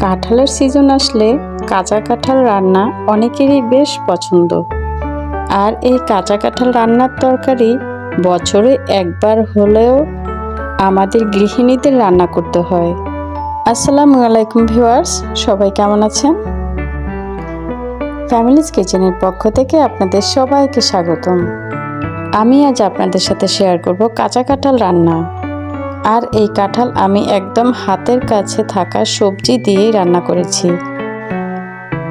কাঁঠালের সিজন আসলে কাঁচা কাঁঠাল রান্না অনেকেরই বেশ পছন্দ। আর এই কাঁচা কাঁঠাল রান্নার তরকারি বছরে একবার হলেও আমাদের গৃহিণীদের রান্না করতে হয়। আসসালামু আলাইকুম ভিউয়ার্স, সবাই কেমন আছেন? ফ্যামিলিজ কিচেনের পক্ষ থেকে আপনাদের সবাইকে স্বাগতম। আমি আজ আপনাদের সাথে শেয়ার করব কাঁচা কাঁঠাল রান্না। আর এই কাঁঠাল আমি একদম হাতের কাছে থাকা সবজি দিয়েই রান্না করেছি।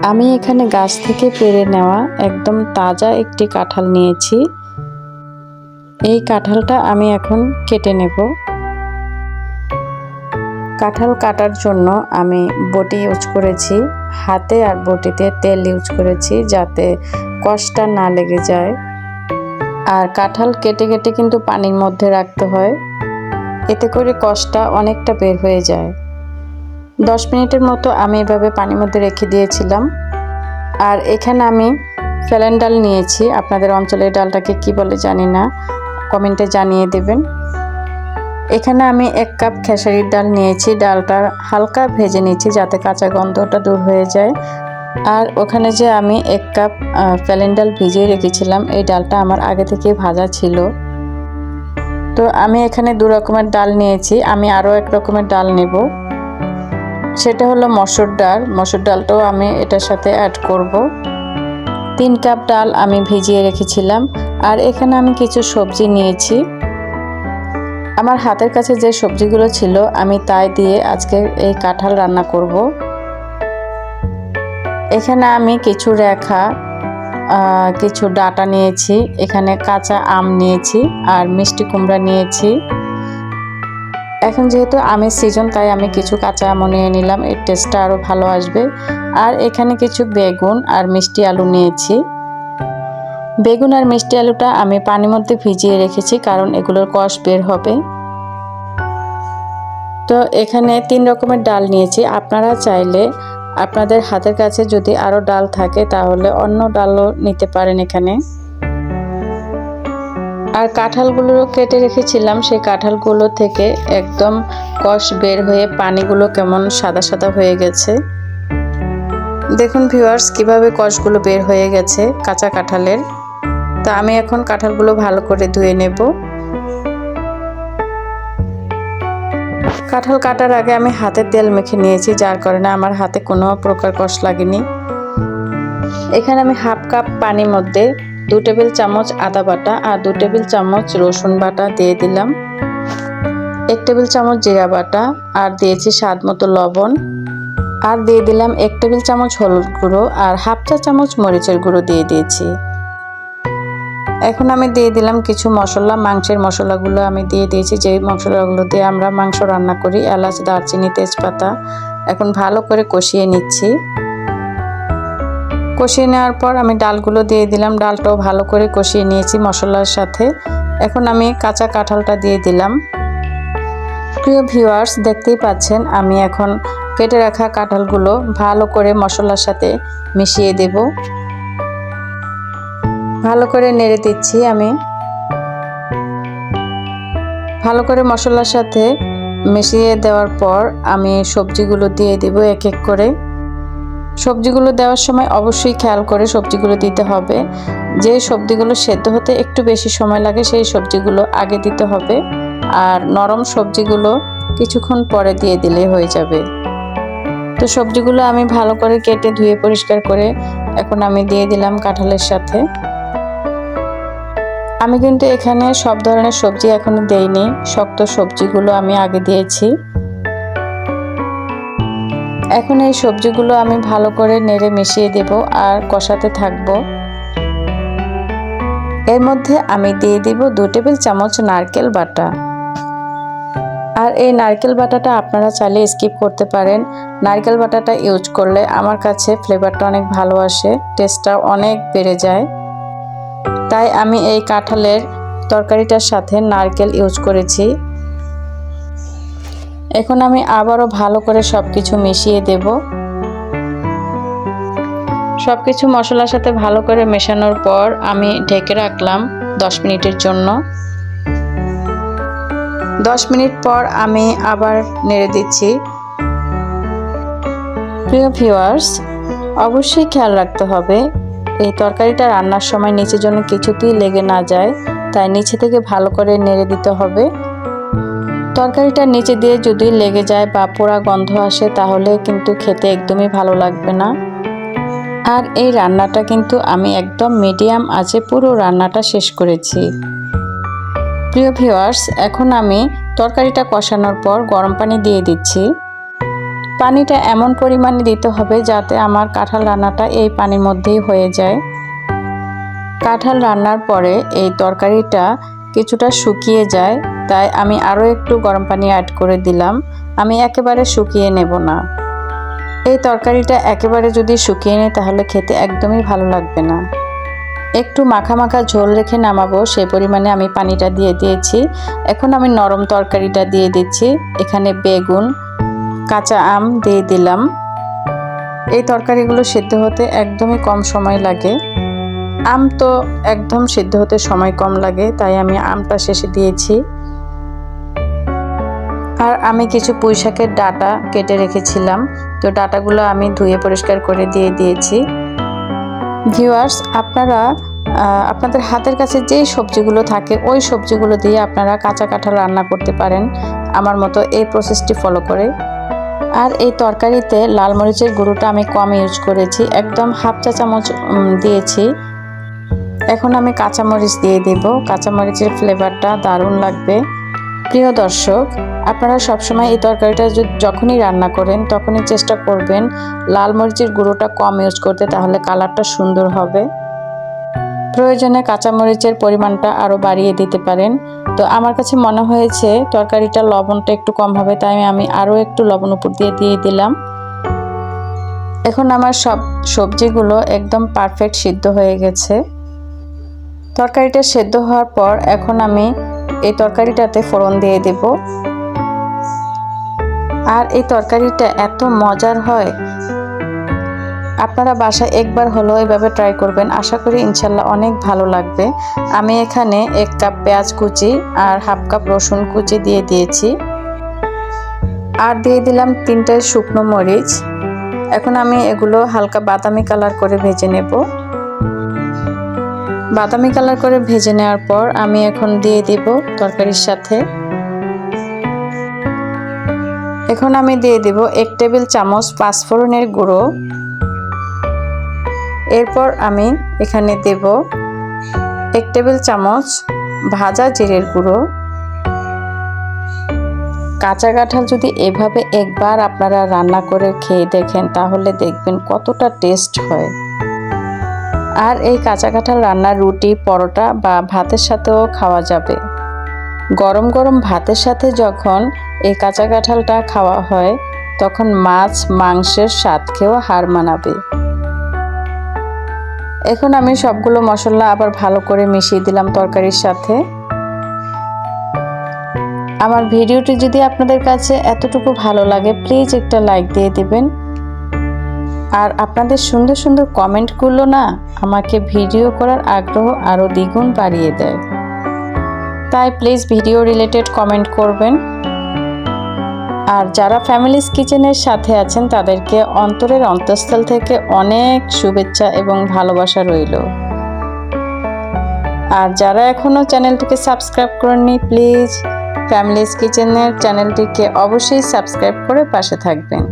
আমি এখানে গাছ থেকে পেরে নেওয়া একদম তাজা একটি কাঁঠাল নিয়েছি। এই কাঁঠালটা আমি এখন কেটে নেব। কাঁঠাল কাটার জন্য আমি বটি ইউজ করেছি, হাতে আর বটিতে তেল ইউজ করেছি যাতে কষ্টটা না লেগে যায়। আর কাঁঠাল কেটে কেটে কিন্তু পানির মধ্যে রাখতে হয়। এতে করে কষ্টটা অনেকটা বের হয়ে যায়। দশ মিনিটের মতো আমি এভাবে পানির মধ্যে রেখে দিয়েছিলাম। আর এখানে আমি ফেলেন ডাল নিয়েছি। আপনাদের অঞ্চলের ডালটাকে কি বলে জানি না। কমেন্টে জানিয়ে দেবেন। এখানে আমি এক কাপ খেসারির ডাল নিয়েছি। ডালটা হালকা ভেজে নিয়েছি যাতে কাঁচা গন্ধটা দূর হয়ে যায়। আর ওখানে যে আমি এক কাপ ফেলেন ডাল ভিজিয়ে রেখেছিলাম, এই ডালটা আমার আগে থেকে ভাজা ছিল। তো আমি এখানে দু রকমের ডাল নিয়েছি। আমি আরও এক রকমের ডাল নেব। সেটা হলো মসুর ডাল। মসুর ডালটাও আমি এটার সাথে অ্যাড করব। তিন কাপ ডাল আমি ভিজিয়ে রেখেছিলাম। আর এখানে আমি কিছু সবজি নিয়েছি। আমার হাতের কাছে যে সবজিগুলো ছিল, আমি তাই দিয়ে আজকে এই কাঁঠাল রান্না করব। এখানে আমি কিছু রেখা কিছু ডাটা নিয়েছি, এখানে কাঁচা আম নিয়েছি আর মিষ্টি কুমড়া নিয়েছি। এখন যেহেতু আমের সিজন তাই আমি কিছু কাঁচা আমও নিয়ে নিলাম, এর টেস্টটা আরও ভালো আসবে। আর এখানে কিছু বেগুন আর মিষ্টি আলু নিয়েছি। বেগুন আর মিষ্টি আলুটা আমি পানির মধ্যে ভিজিয়ে রেখেছি, কারণ এগুলোর কষ বের হবে। তো এখানে তিন রকমের ডাল নিয়েছি, আপনারা চাইলে আপনাদের হাতের কাছে যদি আরও ডাল থাকে, তাহলে অন্য ডালও নিতে পারেন এখানে। আর কাঁঠালগুলো কেটে রেখেছিলাম, সেই কাঁঠালগুলো থেকে একদম কষ বের হয়ে পানিগুলো কেমন সাদা সাদা হয়ে গেছে। দেখুন ভিউয়ার্স, কীভাবে কষগুলো বের হয়ে গেছে কাঁচা কাঁঠালের। তো আমি এখন কাঁঠালগুলো ভালো করে ধুয়ে নেব। কাঁঠাল কাটার আগে আমি হাতে তেল মেখে নিয়েছি, যার কারণে আমার হাতে কোনো প্রকার কষ লাগেনি। এখানে আমি হাফ কাপ পানির মধ্যে দু টেবিল চামচ আদা বাটা আর দু টেবিল চামচ রসুন বাটা দিয়ে দিলাম। এক টেবিল চামচ জিরা বাটা আর দিয়েছি স্বাদ মতো লবণ। আর দিয়ে দিলাম এক টেবিল চামচ হলুদ গুঁড়ো আর হাফ চা চামচ মরিচের গুঁড়ো দিয়ে দিয়েছি। এখন আমি দিয়ে দিলাম কিছু মশলা, মাংসের মশলাগুলো আমি দিয়ে দিয়েছি। যে মশলাগুলো দিয়ে আমরা মাংস রান্না করি, এলাচ, দারচিনি, তেজপাতা, এখন ভালো করে কষিয়ে নিচ্ছি। কষিয়ে নেওয়ার পর আমি ডালগুলো দিয়ে দিলাম, ডালটাও ভালো করে কষিয়ে নিয়েছি মশলার সাথে। এখন আমি কাঁচা কাঁঠালটা দিয়ে দিলাম। প্রিয় ভিউয়ার্স, দেখতেই পাচ্ছেন, আমি এখন কেটে রাখা কাঁঠালগুলো ভালো করে মশলার সাথে মিশিয়ে দেব। ভালো করে নেড়ে দিচ্ছি আমি। ভালো করে মশলার সাথে মিশিয়ে দেওয়ার পর আমি সবজিগুলো দিয়ে দেব এক এক করে। সবজিগুলো দেওয়ার সময় অবশ্যই খেয়াল করে সবজিগুলো দিতে হবে। যে সবজিগুলো সেদ্ধ হতে একটু বেশি সময় লাগে, সেই সবজিগুলো আগে দিতে হবে। আর নরম সবজিগুলো কিছুক্ষণ পরে দিয়ে দিলে হয়ে যাবে। তো সবজিগুলো আমি ভালো করে কেটে ধুয়ে পরিষ্কার করে এখন আমি দিয়ে দিলাম কাঁঠালের সাথে। আমি কিন্তু এখানে সব ধরনের সবজি এখনও দেইনি। শক্ত সবজিগুলো আমি আগে দিয়েছি। এখন এই সবজিগুলো আমি ভালো করে নেড়ে মিশিয়ে দেব আর কষাতে থাকব। এর মধ্যে আমি দিয়ে দিব দু টেবিল চামচ নারকেল বাটা। আর এই নারকেল বাটাটা আপনারা চাইলে স্কিপ করতে পারেন। নারকেল বাটাটা ইউজ করলে আমার কাছে ফ্লেভারটা অনেক ভালো আসে টেস্টটা অনেক বেড়ে যায়। তাই আমি এই কাঁঠালের তরকারিটার সাথে নারকেল ইউজ করেছি। এখন আমি আবারও ভালো করে সব কিছু মিশিয়ে দেব। সব কিছু মশলার সাথে ভালো করে মেশানোর পর আমি ঢেকে রাখলাম দশ মিনিটের জন্য। দশ মিনিট পর আমি আবার নেড়ে দিচ্ছি। প্রিয় ভিউয়ার্স, অবশ্যই খেয়াল রাখতে হবে এই তরকারিটা রান্নার সময় নিচে জন্য কিছুতেই লেগে না যায়, তাই নিচে থেকে ভালো করে নেড়ে দিতে হবে। তরকারিটা নিচে দিয়ে যদি লেগে যায় বা পোড়া গন্ধ আসে, তাহলে কিন্তু খেতে একদমই ভালো লাগবে না। আর এই রান্নাটা কিন্তু আমি একদম মিডিয়াম আছে, পুরো রান্নাটা শেষ করেছি। প্রিয় ভিউয়ার্স, এখন আমি তরকারিটা কষানোর পর গরম পানি দিয়ে দিচ্ছি। পানিটা এমন পরিমাণে দিতে হবে যাতে আমার কাঁঠাল রান্নাটা এই পানির মধ্যেই হয়ে যায়। কাঁঠাল রান্নার পরে এই তরকারিটা কিছুটা শুকিয়ে যায়, তাই আমি আরও একটু গরম পানি অ্যাড করে দিলাম। আমি একেবারে শুকিয়ে নেব না। এই তরকারিটা একেবারে যদি শুকিয়ে নিই, তাহলে খেতে একদমই ভালো লাগবে না। একটু মাখা মাখা ঝোল রেখে নামাবো সেই পরিমাণে আমি পানিটা দিয়ে দিয়েছি। এখন আমি নরম তরকারিটা দিয়ে দিচ্ছি। এখানে বেগুন কাঁচা আম দিয়ে দিলাম। এই তরকারিগুলো সিদ্ধ হতে একদমই কম সময় লাগে। আম তো একদম সিদ্ধ হতে সময় কম লাগে, তাই আমি আমটা শেষে দিয়েছি। আর আমি কিছু পুঁই শাকের ডাটা কেটে রেখেছিলাম, তো ডাটাগুলো আমি ধুয়ে পরিষ্কার করে দিয়ে দিয়েছি। ভিউয়ার্স, আপনারা আপনাদের হাতের কাছে যেই সবজিগুলো থাকে, ওই সবজিগুলো দিয়ে আপনারা কাঁচা কাঁঠাল রান্না করতে পারেন। আমার মতো এই প্রসেসটি ফলো করে। আর এই তরকারিতে লাল মরিচের গুঁড়োটা আমি কম ইউজ করেছি। একদম হাফ চা চামচ দিয়েছি। এখন আমি কাঁচামরিচ দিয়ে দেব। কাঁচামরিচের ফ্লেভারটা দারুণ লাগবে। প্রিয় দর্শক, আপনারা সবসময় এই তরকারিটা যখনই রান্না করেন, তখনই চেষ্টা করবেন লাল মরিচের গুঁড়োটা কম ইউজ করতে, তাহলে কালারটা সুন্দর হবে। প্রয়োজনে কাঁচামরিচের পরিমাণটা আরও বাড়িয়ে দিতে পারেন। তো আমার কাছে মনে হয়েছে তরকারিটা লবণটা একটু কম হবে, তাই আমি আরও একটু লবণ উপর দিয়ে দিয়ে দিলাম। এখন আমার সব সবজিগুলো একদম পারফেক্ট সিদ্ধ হয়ে গেছে। তরকারিটা সেদ্ধ হওয়ার পর এখন আমি এই তরকারিটাতে ফোড়ন দিয়ে দেব। আর এই তরকারিটা এত মজার হয় আপনারা বাসায় একবার হলো এভাবে ট্রাই করবেন। আশা করি ইনশাল্লাহ অনেক ভালো লাগবে। আমি এখানে এক কাপ পেঁয়াজ কুচি আর হাফ কাপ রসুন কুচি দিয়ে দিয়েছি। আর দিয়ে দিলাম তিনটে শুকনো মরিচ। এখন আমি এগুলো হালকা বাদামি কালার করে ভেজে নেব। বাদামি কালার করে ভেজে নেওয়ার পর আমি এখন দিয়ে দিব তরকারির সাথে। এখন আমি দিয়ে দিব এক টেবিল চামচ পাঁচফোড়নের গুঁড়ো। এরপর আমি এখানে দেব এক টেবিল চামচ ভাজা জিরের গুঁড়ো। কাঁচা কাঁঠাল যদি এভাবে একবার আপনারা রান্না করে খেয়ে দেখেন, তাহলে দেখবেন কতটা টেস্ট হয়। আর এই কাঁচা কাঁঠাল রান্নার রুটি, পরোটা বা ভাতের সাথেও খাওয়া যাবে। গরম গরম ভাতের সাথে যখন এই কাঁচা কাঁঠালটা খাওয়া হয়, তখন মাছ মাংসের স্বাদ খেয়েও হার মানাবে। এখন আমি সবগুলো মশলা আবার ভালো করে মিশিয়ে দিলাম তরকারির সাথে। আমার ভিডিওটি যদি আপনাদের কাছে এতটুকু ভালো লাগে প্লিজ একটা লাইক দিয়ে দিবেন। আর আপনাদের সুন্দর সুন্দর কমেন্টগুলো না আমাকে ভিডিও করার আগ্রহ আরও দ্বিগুণ বাড়িয়ে দেয়। তাই প্লিজ ভিডিও রিলেটেড কমেন্ট করবেন। আর যারা ফ্যামিলিস কিচেনের সাথে আছেন, তাদেরকে অন্তরের অন্তঃস্থল থেকে অনেক শুভেচ্ছা এবং ভালোবাসা রইল। আর যারা এখনও চ্যানেলটিকে সাবস্ক্রাইব করেননি, প্লিজ ফ্যামিলিস কিচেনের চ্যানেলটিকে অবশ্যই সাবস্ক্রাইব করে পাশে থাকবেন।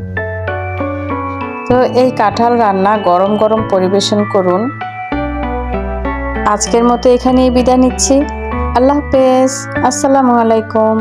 তো এই কাঁঠাল রান্না গরম গরম পরিবেশন করুন। আজকের মতো এখানেই বিদায় নিচ্ছি। আল্লাহ হাফেজ। আসসালামু আলাইকুম।